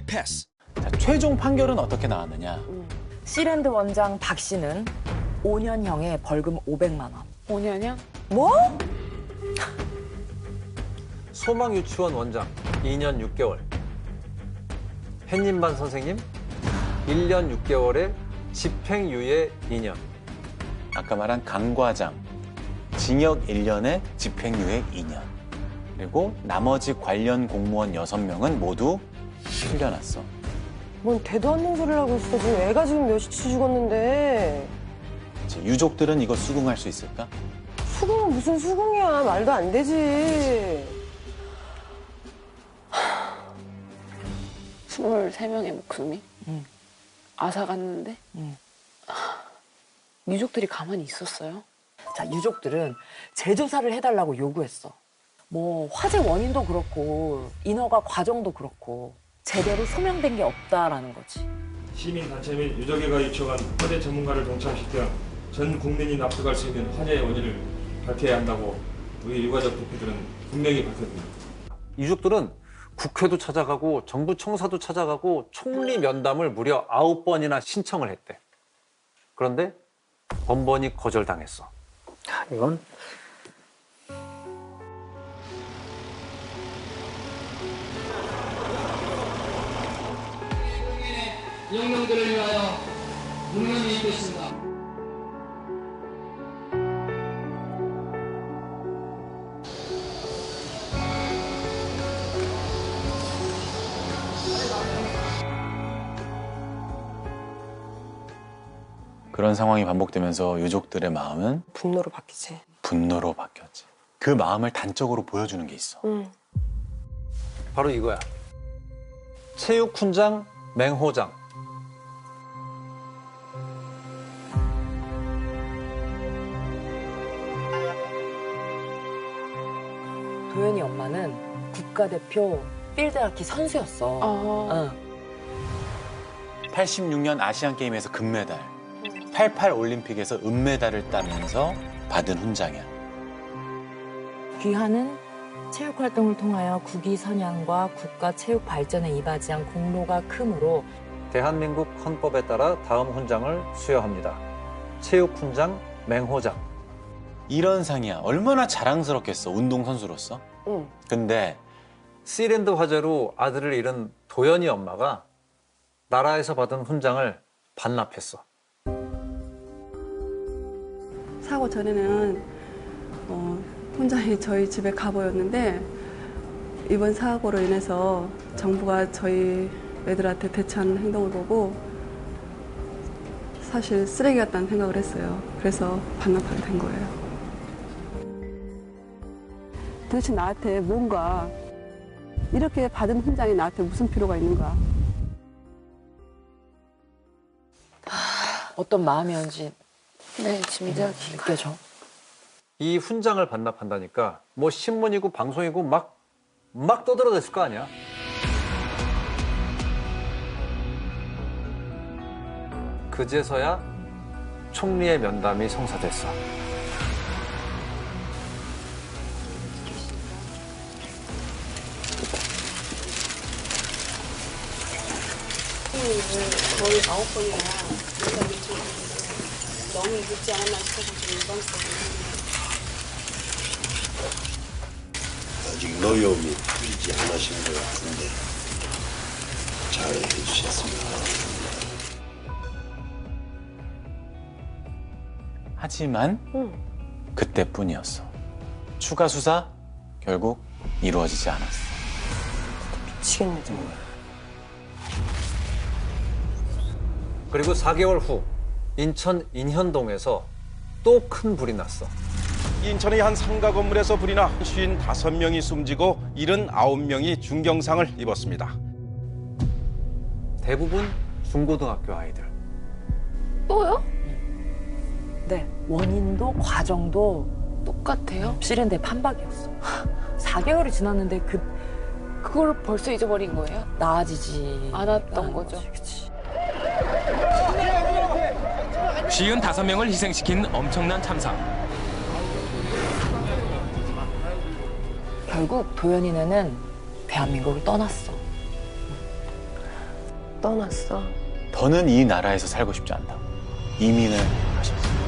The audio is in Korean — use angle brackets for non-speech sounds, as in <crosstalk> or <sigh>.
패스. 자, 최종 판결은 어떻게 나왔느냐? 시랜드 원장 박 씨는 5년형에 벌금 500만 원. 5년이요? 뭐? 소망 유치원 원장 2년 6개월. 햇님반 선생님 1년 6개월의 집행유예 2년. 아까 말한 강 과장 징역 1년에 집행유예 2년. 그리고 나머지 관련 공무원 6명은 모두 풀려났어. 뭔 대도 않는 소리를 하고 있어. 지금 애가 지금 몇이 죽었는데. 이제 유족들은 이거 수긍할 수 있을까? 수긍은 무슨 수긍이야. 말도 안 되지. 23명의 목숨이 응. 앗아갔는데 응. 유족들이 가만히 있었어요? 자, 유족들은 재조사를 해달라고 요구했어. 뭐, 화재 원인도 그렇고, 인허가 과정도 그렇고, 제대로 소명된 게 없다라는 거지. 시민단체 및 유족회가 요청한 화재 전문가를 동참시켜 전 국민이 납득할 수 있는 화재의 원인을 밝혀야 한다고 우리 유가족 대표들은 분명히 밝혔습니다. 유족들은 국회도 찾아가고 정부 청사도 찾아가고 총리 면담을 무려 9번이나 신청을 했대. 그런데 번번이 거절당했어. 이건 영령들을 위하여 문명이 있겠습니다. 그런 상황이 반복되면서 유족들의 마음은 분노로 바뀌지. 분노로 바뀌었지. 그 마음을 단적으로 보여주는 게 있어. 응. 바로 이거야. 체육훈장 맹호장. 도현이 엄마는 국가대표 필드하키 선수였어. 아, 응. 86년 아시안 게임에서 금메달, 88 올림픽에서 은메달을 따면서 받은 훈장이야. 귀하는 체육 활동을 통하여 국위 선양과 국가 체육 발전에 이바지한 공로가 크므로 대한민국 헌법에 따라 다음 훈장을 수여합니다. 체육 훈장 맹호장. 이런 상이야. 얼마나 자랑스럽겠어. 운동선수로서. 응. 근데 시랜드 화재로 아들을 잃은 도연이 엄마가 나라에서 받은 훈장을 반납했어. 사고 전에는 어, 혼자 저희 집에 가보였는데 이번 사고로 인해서 정부가 저희 애들한테 대처하는 행동을 보고 사실 쓰레기 같다는 생각을 했어요. 그래서 반납하게 된 거예요. 도대체 나한테 뭔가 이렇게 받은 훈장이 나한테 무슨 필요가 있는가? 어떤 마음이었는지 네, 짐작이. 느껴져. 이 훈장을 반납한다니까 뭐 신문이고 방송이고 막, 막 떠들어댔을 거 아니야. 그제서야 총리의 면담이 성사됐어. 거의 아홉 번이나 너무 늦지 않았나 싶어서 좀 일방적으로 아직 노여움이 풀리지 않으신 것 같은데 잘 해주셨습니다. 하지만 응. 그때뿐이었어. 추가 수사 결국 이루어지지 않았어. 미치겠네, 정말. 그리고 4개월 후 인천 인현동에서 또 큰 불이 났어. 인천의 한 상가 건물에서 불이 나 55명이 숨지고 79명이 중경상을 입었습니다. 대부분 중고등학교 아이들. 또요? 네, 원인도 과정도 똑같아요? 시랜드의 판박이었어. <laughs> 4개월이 지났는데 그 그걸 벌써 잊어버린 거예요? 나아지지. 않았던 않은 거죠. 거지, 그치. 55명을 희생시킨 엄청난 참사. 결국 도현이네는 대한민국을 떠났어. 떠났어. 더는 이 나라에서 살고 싶지 않다고 이민을 하셨어요.